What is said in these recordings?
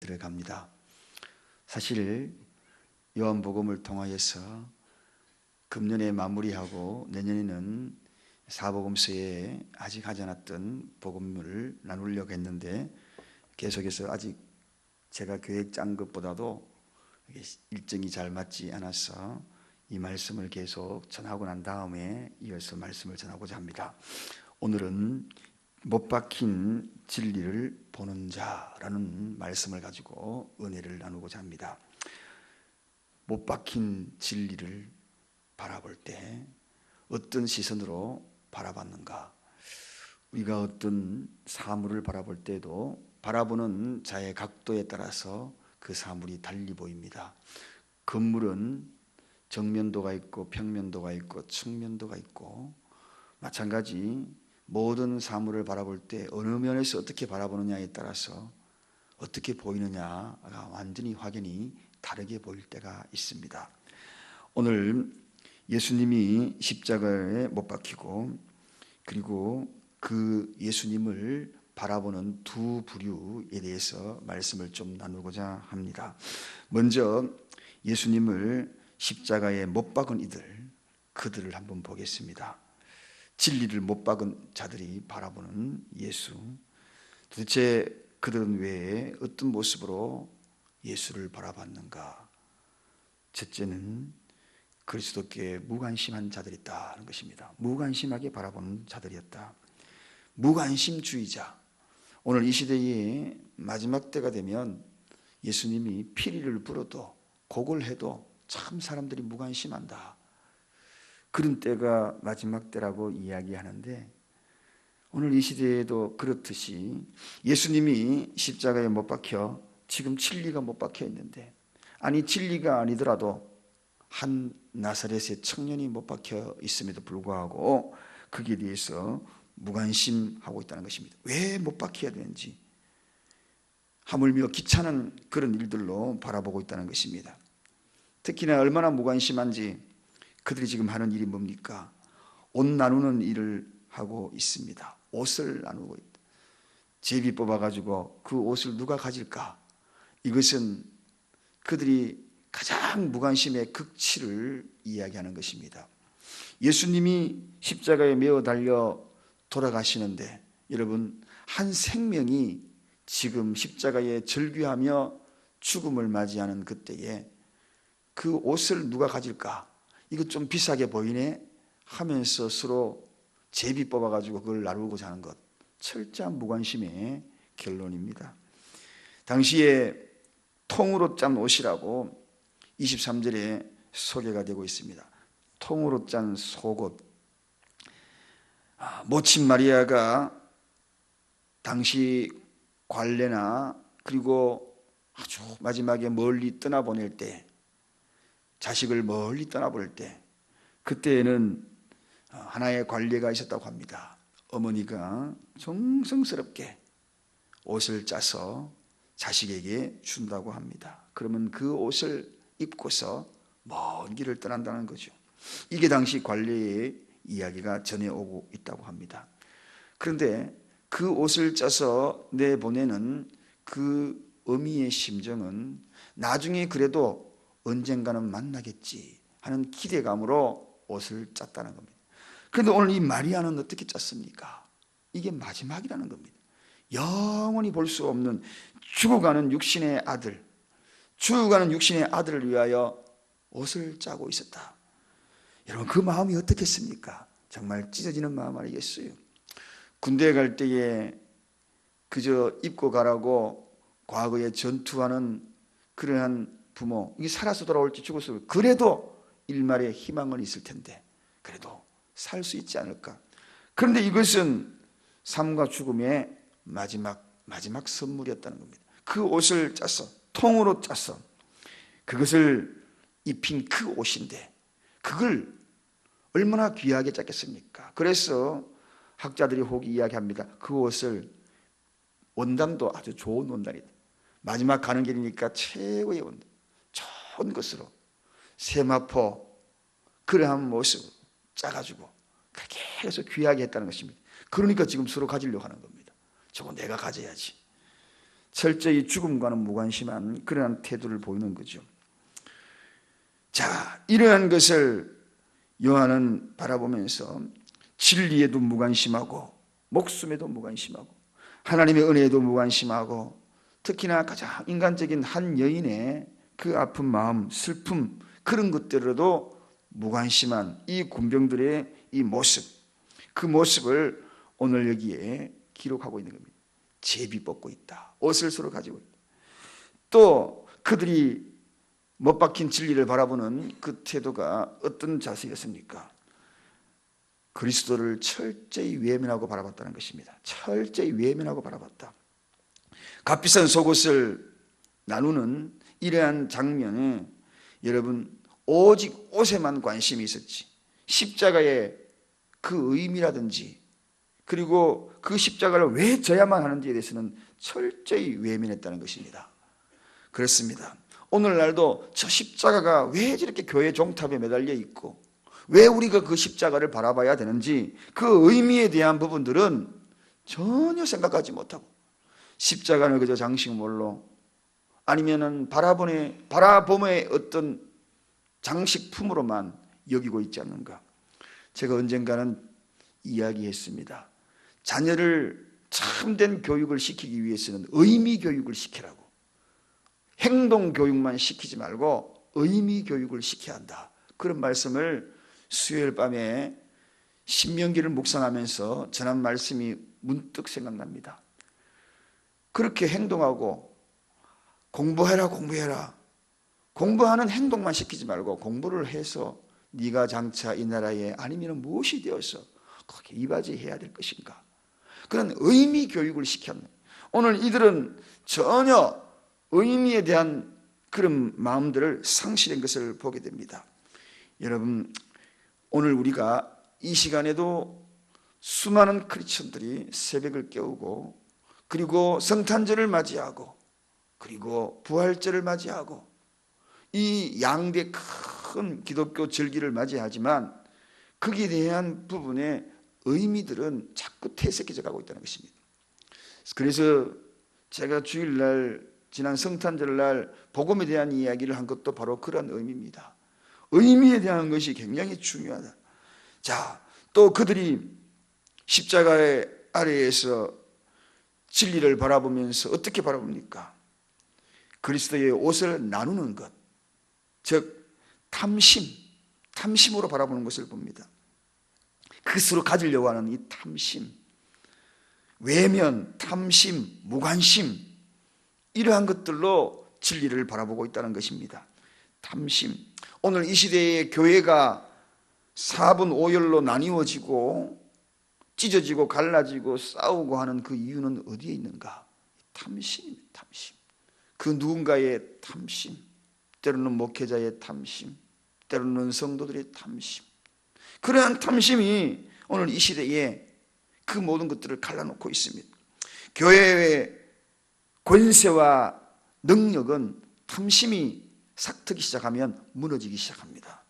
들어갑니다. 사실 요한복음을 통하여서 금년에 마무리하고 내년에는 사복음서에 아직 하지 않았던 복음을 나누려고 했는데 계속해서 아직 제가 계획 짠 것보다도 일정이 잘 맞지 않아서 이 말씀을 계속 전하고 난 다음에 이어서 말씀을 전하고자 합니다. 오늘은 못 박힌 진리를 보는 자라는 말씀을 가지고 은혜를 나누고자 합니다. 못 박힌 진리를 바라볼 때 어떤 시선으로 바라봤는가? 우리가 어떤 사물을 바라볼 때도 바라보는 자의 각도에 따라서 그 사물이 달리 보입니다. 건물은 정면도가 있고 평면도가 있고 측면도가 있고 마찬가지 모든 사물을 바라볼 때 어느 면에서 어떻게 바라보느냐에 따라서 어떻게 보이느냐가 완전히 확연히 다르게 보일 때가 있습니다. 오늘 예수님이 십자가에 못 박히고 그리고 그 예수님을 바라보는 두 부류에 대해서 말씀을 좀 나누고자 합니다. 먼저 예수님을 십자가에 못 박은 이들, 그들을 한번 보겠습니다. 진리를 못 박은 자들이 바라보는 예수. 도대체 그들은 왜 어떤 모습으로 예수를 바라봤는가? 첫째는 그리스도께 무관심한 자들이 있다는 것입니다. 무관심하게 바라보는 자들이었다. 무관심주의자. 오늘 이 시대의 마지막 때가 되면 예수님이 피리를 불어도 곡을 해도 참 사람들이 무관심한다. 그런 때가 마지막 때라고 이야기하는데 오늘 이 시대에도 그렇듯이 예수님이 십자가에 못 박혀 지금 진리가 못 박혀 있는데 아니 진리가 아니더라도 한 나사렛의 청년이 못 박혀 있음에도 불구하고 거기에 대해서 무관심하고 있다는 것입니다. 왜 못 박혀야 되는지 하물며 귀찮은 그런 일들로 바라보고 있다는 것입니다. 특히나 얼마나 무관심한지 그들이 지금 하는 일이 뭡니까? 옷 나누는 일을 하고 있습니다. 옷을 나누고 있다. 제비 뽑아가지고 그 옷을 누가 가질까? 이것은 그들이 가장 무관심의 극치를 이야기하는 것입니다. 예수님이 십자가에 매어 달려 돌아가시는데 여러분 한 생명이 지금 십자가에 절규하며 죽음을 맞이하는 그때에 그 옷을 누가 가질까? 이거 좀 비싸게 보이네 하면서 서로 제비 뽑아가지고 그걸 나누고자 하는 것. 철저한 무관심의 결론입니다. 당시에 통으로 짠 옷이라고 23절에 소개가 되고 있습니다. 통으로 짠 속옷. 아, 모친 마리아가 당시 관례나 그리고 아주 마지막에 멀리 떠나보낼 때 자식을 멀리 떠나볼 때 그때에는 하나의 관례가 있었다고 합니다. 어머니가 정성스럽게 옷을 짜서 자식에게 준다고 합니다. 그러면 그 옷을 입고서 먼 길을 떠난다는 거죠. 이게 당시 관례의 이야기가 전해오고 있다고 합니다. 그런데 그 옷을 짜서 내보내는 그 어미의 심정은 나중에 그래도 언젠가는 만나겠지 하는 기대감으로 옷을 짰다는 겁니다. 그런데 오늘 이 마리아는 어떻게 짰습니까? 이게 마지막이라는 겁니다. 영원히 볼 수 없는 죽어가는 육신의 아들, 죽어가는 육신의 아들을 위하여 옷을 짜고 있었다. 여러분 그 마음이 어떻겠습니까? 정말 찢어지는 마음 아니겠어요? 군대에 갈 때에 그저 입고 가라고 과거에 전투하는 그러한 부모 이게 살아서 돌아올지 죽었어 그래도 일말의 희망은 있을 텐데 그래도 살 수 있지 않을까? 그런데 이것은 삶과 죽음의 마지막 마지막 선물이었다는 겁니다. 그 옷을 짰어 통으로 짰어 그것을 입힌 그 옷인데 그걸 얼마나 귀하게 짰겠습니까? 그래서 학자들이 혹 이야기합니다 그 옷을 원단도 아주 좋은 원단이다. 마지막 가는 길이니까 최고의 원단 좋은 것으로 세마포 그러한 모습 짜가지고 그렇게 해서 귀하게 했다는 것입니다. 그러니까 지금 서로 가지려고 하는 겁니다. 저거 내가 가져야지. 철저히 죽음과는 무관심한 그러한 태도를 보이는 거죠. 자, 이러한 것을 요한은 바라보면서 진리에도 무관심하고 목숨에도 무관심하고 하나님의 은혜에도 무관심하고 특히나 가장 인간적인 한 여인의 그 아픈 마음, 슬픔 그런 것들에도 무관심한 이 군병들의 이 모습 그 모습을 오늘 여기에 기록하고 있는 겁니다. 제비 뽑고 있다. 옷을 서로 가지고 있다. 또 그들이 못 박힌 진리를 바라보는 그 태도가 어떤 자세였습니까? 그리스도를 철저히 외면하고 바라봤다는 것입니다. 철저히 외면하고 바라봤다. 값비싼 속옷을 나누는 이러한 장면에 여러분 오직 옷에만 관심이 있었지 십자가의 그 의미라든지 그리고 그 십자가를 왜 져야만 하는지에 대해서는 철저히 외면했다는 것입니다. 그렇습니다. 오늘날도 저 십자가가 왜 저렇게 교회 종탑에 매달려 있고 왜 우리가 그 십자가를 바라봐야 되는지 그 의미에 대한 부분들은 전혀 생각하지 못하고 십자가는 그저 장식물로 아니면은 바라보의 바라봄의 어떤 장식품으로만 여기고 있지 않는가? 제가 언젠가는 이야기했습니다. 자녀를 참된 교육을 시키기 위해서는 의미 교육을 시키라고. 행동 교육만 시키지 말고 의미 교육을 시켜야 한다. 그런 말씀을 수요일 밤에 신명기를 묵상하면서 전한 말씀이 문득 생각납니다. 그렇게 행동하고 공부해라 공부해라. 공부하는 행동만 시키지 말고 공부를 해서 네가 장차 이 나라에 아니면 무엇이 되어서 거기에 이바지해야 될 것인가? 그런 의미 교육을 시켰네. 오늘 이들은 전혀 의미에 대한 그런 마음들을 상실한 것을 보게 됩니다. 여러분 오늘 우리가 이 시간에도 수많은 크리스천들이 새벽을 깨우고 그리고 성탄절을 맞이하고 그리고 부활절을 맞이하고 이 양대 큰 기독교 절기를 맞이하지만 거기에 대한 부분의 의미들은 자꾸 퇴색해져 가고 있다는 것입니다. 그래서 제가 주일날 지난 성탄절날 복음에 대한 이야기를 한 것도 바로 그런 의미입니다. 의미에 대한 것이 굉장히 중요하다. 자, 또 그들이 십자가의 아래에서 진리를 바라보면서 어떻게 바라봅니까? 그리스도의 옷을 나누는 것, 즉 탐심, 탐심으로 바라보는 것을 봅니다. 그것으로 가지려고 하는 이 탐심, 외면, 탐심, 무관심 이러한 것들로 진리를 바라보고 있다는 것입니다. 탐심. 오늘 이 시대의 교회가 4분 5열로 나뉘어지고 찢어지고 갈라지고 싸우고 하는 그 이유는 어디에 있는가? 탐심입니다. 탐심. 그 누군가의 탐심, 때로는 목회자의 탐심, 때로는 성도들의 탐심. 그러한 탐심이 오늘 이 시대에 그 모든 것들을 갈라놓고 있습니다. 교회의 권세와 능력은 탐심이 삭트기 시작하면 무너지기 시작합니다.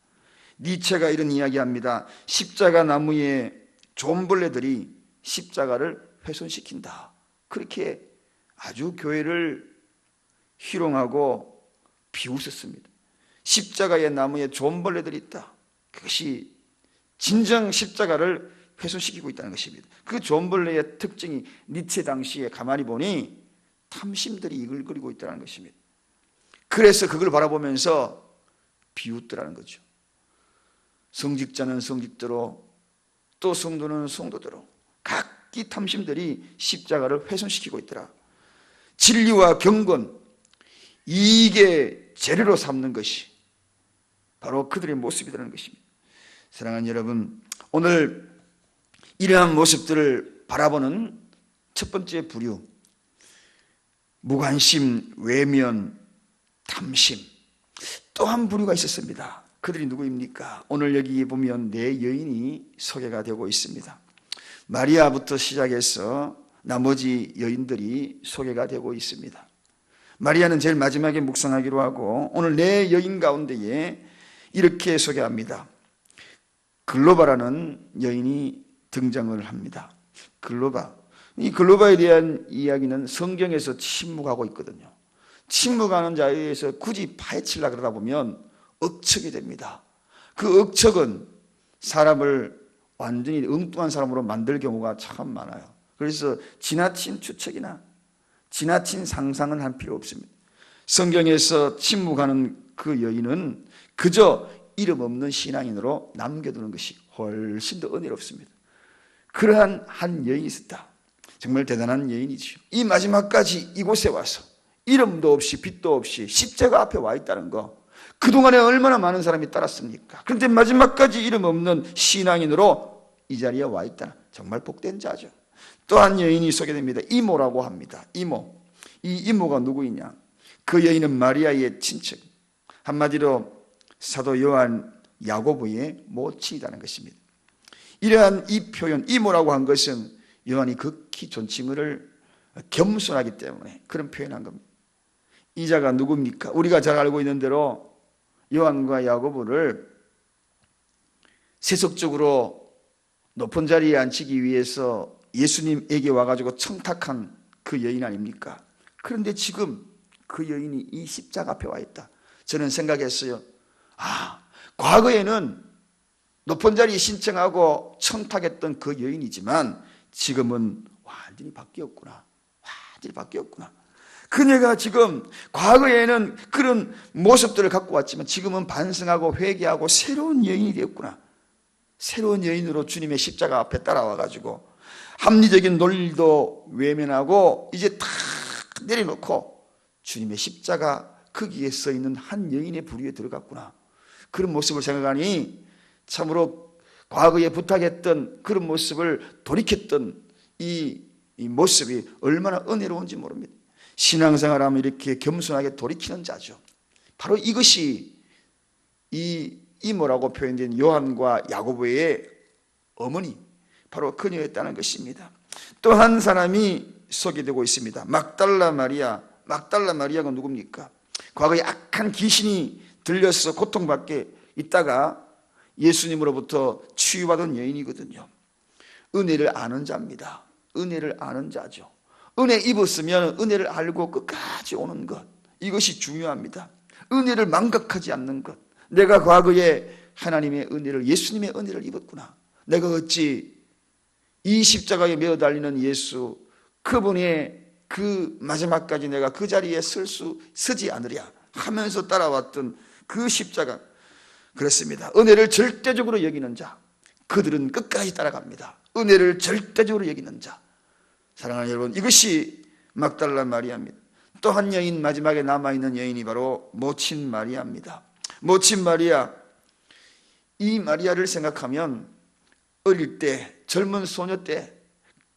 니체가 이런 이야기합니다. 십자가 나무의 존벌레들이 십자가를 훼손시킨다. 그렇게 아주 교회를 희롱하고 비웃었습니다. 십자가의 나무에 존벌레들이 있다. 그것이 진정 십자가를 훼손시키고 있다는 것입니다. 그 존벌레의 특징이 니체 당시에 가만히 보니 탐심들이 이글거리고 있다는 것입니다. 그래서 그걸 바라보면서 비웃더라는 거죠. 성직자는 성직대로 또 성도는 성도대로 각기 탐심들이 십자가를 훼손시키고 있더라. 진리와 경건, 이게 재료로 삼는 것이 바로 그들의 모습이라는 것입니다. 사랑하는 여러분, 오늘 이러한 모습들을 바라보는 첫 번째 부류, 무관심, 외면, 탐심. 또 한 부류가 있었습니다. 그들이 누구입니까? 오늘 여기 보면 네 여인이 소개가 되고 있습니다. 마리아부터 시작해서 나머지 여인들이 소개가 되고 있습니다. 마리아는 제일 마지막에 묵상하기로 하고 오늘 네 여인 가운데에 이렇게 소개합니다. 글로바라는 여인이 등장을 합니다. 글로바. 이 글로바에 대한 이야기는 성경에서 침묵하고 있거든요. 침묵하는 자에 의해서 굳이 파헤치려 그러다 보면 억척이 됩니다. 그 억척은 사람을 완전히 엉뚱한 사람으로 만들 경우가 참 많아요. 그래서 지나친 추측이나 지나친 상상은 할 필요 없습니다. 성경에서 침묵하는 그 여인은 그저 이름 없는 신앙인으로 남겨두는 것이 훨씬 더 은혜롭습니다. 그러한 한 여인이 있었다. 정말 대단한 여인이지요. 이 마지막까지 이곳에 와서 이름도 없이 빛도 없이 십자가 앞에 와 있다는 거. 그동안에 얼마나 많은 사람이 따랐습니까? 그런데 마지막까지 이름 없는 신앙인으로 이 자리에 와 있다는 정말 복된 자죠. 또한 여인이 소개됩니다. 이모라고 합니다. 이모. 이 이모가 누구이냐? 그 여인은 마리아의 친척. 한마디로 사도 요한 야고보의 모친이라는 것입니다. 이러한 이 표현, 이모라고 한 것은 요한이 극히 존칭을 겸손하기 때문에 그런 표현한 겁니다. 이 자가 누굽니까? 우리가 잘 알고 있는 대로 요한과 야고보를 세속적으로 높은 자리에 앉히기 위해서 예수님에게 와가지고 청탁한 그 여인 아닙니까? 그런데 지금 그 여인이 이 십자가 앞에 와 있다. 저는 생각했어요. 아, 과거에는 높은 자리에 신청하고 청탁했던 그 여인이지만 지금은 완전히 바뀌었구나. 완전히 바뀌었구나. 그녀가 지금 과거에는 그런 모습들을 갖고 왔지만 지금은 반성하고 회개하고 새로운 여인이 되었구나. 새로운 여인으로 주님의 십자가 앞에 따라와 가지고 합리적인 논리도 외면하고 이제 다 내려놓고 주님의 십자가 거기에 써 있는 한 여인의 부류에 들어갔구나. 그런 모습을 생각하니 참으로 과거에 부탁했던 그런 모습을 돌이켰던 이, 이 모습이 얼마나 은혜로운지 모릅니다. 신앙생활하면 이렇게 겸손하게 돌이키는 자죠. 바로 이것이 이 이모라고 표현된 요한과 야고보의 어머니, 바로 그녀였다는 것입니다. 또 한 사람이 소개되고 있습니다. 막달라 마리아. 막달라 마리아가 누굽니까? 과거에 악한 귀신이 들려서 고통받게 있다가 예수님으로부터 치유받은 여인이거든요. 은혜를 아는 자입니다. 은혜를 아는 자죠. 은혜 입었으면 은혜를 알고 끝까지 오는 것. 이것이 중요합니다. 은혜를 망각하지 않는 것. 내가 과거에 하나님의 은혜를, 예수님의 은혜를 입었구나. 내가 어찌 이 십자가에 매어 달리는 예수, 그분의 그 마지막까지 내가 그 자리에 설 수, 서지 않으랴 하면서 따라왔던 그 십자가. 그렇습니다. 은혜를 절대적으로 여기는 자. 그들은 끝까지 따라갑니다. 은혜를 절대적으로 여기는 자. 사랑하는 여러분, 이것이 막달라 마리아입니다. 또 한 여인, 마지막에 남아 있는 여인이 바로 모친 마리아입니다. 모친 마리아. 이 마리아를 생각하면 어릴 때, 젊은 소녀 때,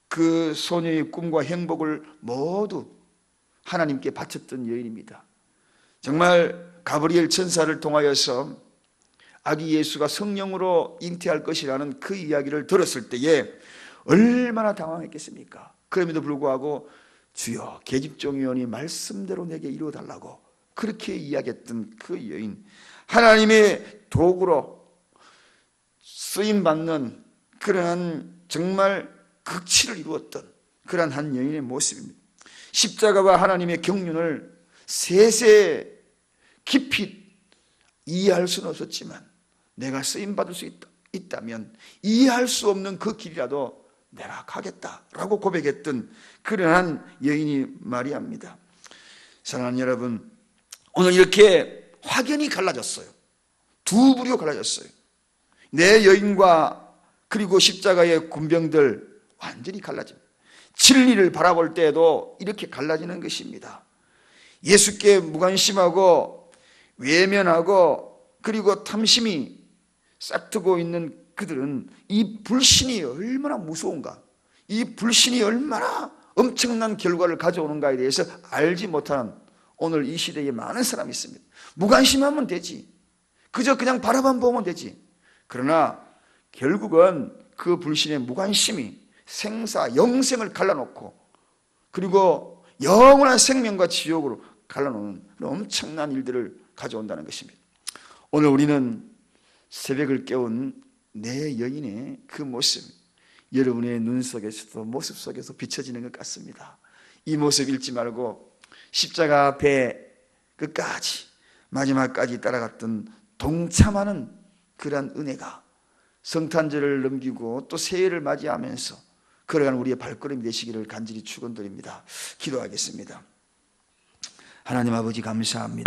그 소녀의 꿈과 행복을 모두 하나님께 바쳤던 여인입니다. 정말 가브리엘 천사를 통하여서 아기 예수가 성령으로 잉태할 것이라는 그 이야기를 들었을 때에 얼마나 당황했겠습니까? 그럼에도 불구하고 주여 계집종의원이 말씀대로 내게 이루어 달라고 그렇게 이야기했던 그 여인 하나님의 도구로 쓰임 받는 그러한 정말 극치를 이루었던 그러한 한 여인의 모습입니다. 십자가와 하나님의 경륜을 세세 깊이 이해할 수는 없었지만 내가 쓰임 받을 수 있다, 있다면 이해할 수 없는 그 길이라도 내가 가겠다라고 고백했던 그러한 여인이 마리아입니다. 사랑하는 여러분, 오늘 이렇게 확연히 갈라졌어요. 두 부류로 갈라졌어요. 내 여인과 그리고 십자가의 군병들 완전히 갈라집니다. 진리를 바라볼 때에도 이렇게 갈라지는 것입니다. 예수께 무관심하고 외면하고 그리고 탐심이 싹트고 있는 그들은 이 불신이 얼마나 무서운가, 이 불신이 얼마나 엄청난 결과를 가져오는가에 대해서 알지 못하는 오늘 이 시대에 많은 사람이 있습니다. 무관심하면 되지. 그저 그냥 바라만 보면 되지. 그러나 결국은 그 불신의 무관심이 생사, 영생을 갈라놓고 그리고 영원한 생명과 지옥으로 갈라놓는 엄청난 일들을 가져온다는 것입니다. 오늘 우리는 새벽을 깨운 내 여인의 그 모습, 여러분의 눈 속에서도 모습 속에서 비춰지는 것 같습니다. 이 모습 잃지 말고 십자가 앞에 끝까지 마지막까지 따라갔던 동참하는 그러한 은혜가 성탄절을 넘기고 또 새해를 맞이하면서 걸어가는 우리의 발걸음이 되시기를 간절히 축원드립니다. 기도하겠습니다. 하나님 아버지 감사합니다.